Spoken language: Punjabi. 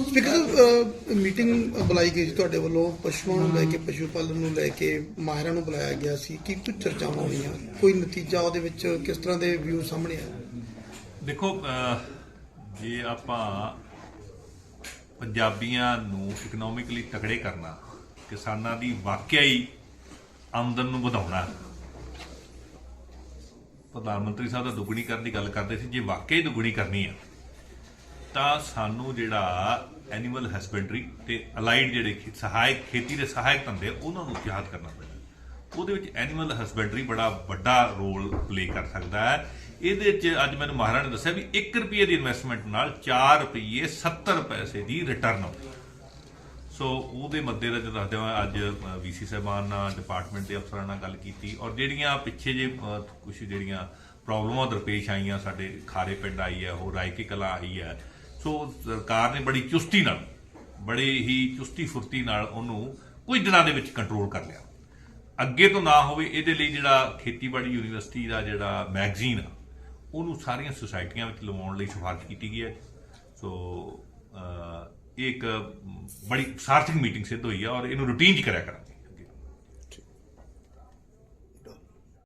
ਸਪੀਕਰ ਮੀਟਿੰਗ ਬੁਲਾਈ ਗਈ ਸੀ ਤੁਹਾਡੇ ਵੱਲੋਂ। ਪਸ਼ੂਆਂ ਨੂੰ ਲੈ ਕੇ ਪਸ਼ੂ ਪਾਲਣ ਨੂੰ ਲੈ ਕੇ ਮਾਹਿਰਾਂ ਨੂੰ ਬੁਲਾਇਆ ਗਿਆ ਸੀ। ਕੀ ਕੁਝ ਚਰਚਾਵਾਂ ਹੋਈਆਂ? ਕੋਈ ਨਤੀਜਾ ਉਹਦੇ ਵਿੱਚ ਕਿਸ ਤਰ੍ਹਾਂ ਦੇ ਵਿਊ ਸਾਹਮਣੇ ਆਏ? ਦੇਖੋ ਅਹ, ਜੇ ਆਪਾਂ ਪੰਜਾਬੀਆਂ ਨੂੰ ਇਕਨੋਮਿਕਲੀ ਤਕੜੇ ਕਰਨਾ ਕਿਸਾਨਾਂ ਦੀ ਵਾਕਿਆ ਹੀ ਆਮਦਨ ਨੂੰ ਵਧਾਉਣਾ ਪ੍ਰਧਾਨ ਮੰਤਰੀ ਸਾਹਿਬ ਦਾ ਦੁੱਗਣੀ ਕਰਨ ਦੀ ਗੱਲ ਕਰਦੇ ਸੀ ਜੇ ਵਾਕਿਆ ਹੀ ਦੁੱਗਣੀ ਕਰਨੀ ਆ ਤਾਂ ਸਾਨੂੰ ਜਿਹੜਾ ਐਨੀਮਲ ਹਸਬੈਂਡਰੀ ਤੇ ਅਲਾਈਡ ਜਿਹੜੇ ਸਹਾਇਕ ਖੇਤੀ ਦੇ ਸਹਾਇਕ ਧੰਦੇ ਉਹਨਾਂ ਨੂੰ ਉਤਸ਼ਾਹਤ ਕਰਨਾ ਪੈਂਦਾ। ਉਹਦੇ ਵਿੱਚ ਐਨੀਮਲ ਹਸਬੈਂਡਰੀ ਬੜਾ ਵੱਡਾ ਰੋਲ ਪਲੇ ਕਰ ਸਕਦਾ ਹੈ। ਇਹਦੇ ਵਿੱਚ ਅੱਜ ਮੈਨੂੰ ਮਹਾਰਾਜ ਨੇ ਦੱਸਿਆ ਵੀ 1 ਰੁਪਏ ਦੀ ਇਨਵੈਸਟਮੈਂਟ ਨਾਲ 4 ਰੁਪਏ 70 ਪੈਸੇ ਦੀ ਰਿਟਰਨ ਆਉਂਦੀ ਸੋ ਉਹਦੇ ਮੱਦੇਨਜ਼ਰ ਰੱਖਦੇ ਹੋਏ ਅੱਜ ਵੀਸੀ ਸਾਹਿਬਾਨ ਨਾਲ ਡਿਪਾਰਟਮੈਂਟ ਦੇ ਅਫਸਰਾਂ ਨਾਲ ਗੱਲ ਕੀਤੀ ਔਰ ਜਿਹੜੀਆਂ ਪਿੱਛੇ ਜੇ ਕੁਝ ਜਿਹੜੀਆਂ ਪ੍ਰੋਬਲਮਾਂ ਦਰਪੇਸ਼ ਆਈਆਂ, ਸਾਡੇ ਖਾਰੇ ਪਿੰਡ ਆਈ ਹੈ, ਹੋਰ ਰਾਇਕੇ ਕਲਾ ਆਈ ਹੈ ਸੋ ਸਰਕਾਰ ਨੇ ਬੜੀ ਚੁਸਤੀ ਨਾਲ, ਬੜੇ ਹੀ ਚੁਸਤੀ ਫੁਰਤੀ ਨਾਲ ਉਹਨੂੰ ਕੁਝ ਦਿਨਾਂ ਦੇ ਵਿੱਚ ਕੰਟਰੋਲ ਕਰ ਲਿਆ। ਅੱਗੇ ਤੋਂ ਨਾ ਹੋਵੇ ਇਹਦੇ ਲਈ ਜਿਹੜਾ ਖੇਤੀਬਾੜੀ ਯੂਨੀਵਰਸਿਟੀ ਦਾ ਜਿਹੜਾ ਮੈਗਜ਼ੀਨ ਆ, ਉਹਨੂੰ ਸਾਰੀਆਂ ਸੁਸਾਇਟੀਆਂ ਵਿੱਚ ਲਵਾਉਣ ਲਈ ਸਿਫਾਰਿਸ਼ ਕੀਤੀ ਗਈ ਹੈ। ਸੋ ਇਹ ਇੱਕ ਬੜੀ ਸਾਰਥਕ ਮੀਟਿੰਗ ਸਿੱਧ ਹੋਈ ਆ ਔਰ ਇਹਨੂੰ ਰੂਟੀਨ 'ਚ ਕਰਿਆ ਕਰਾਂਗੇ।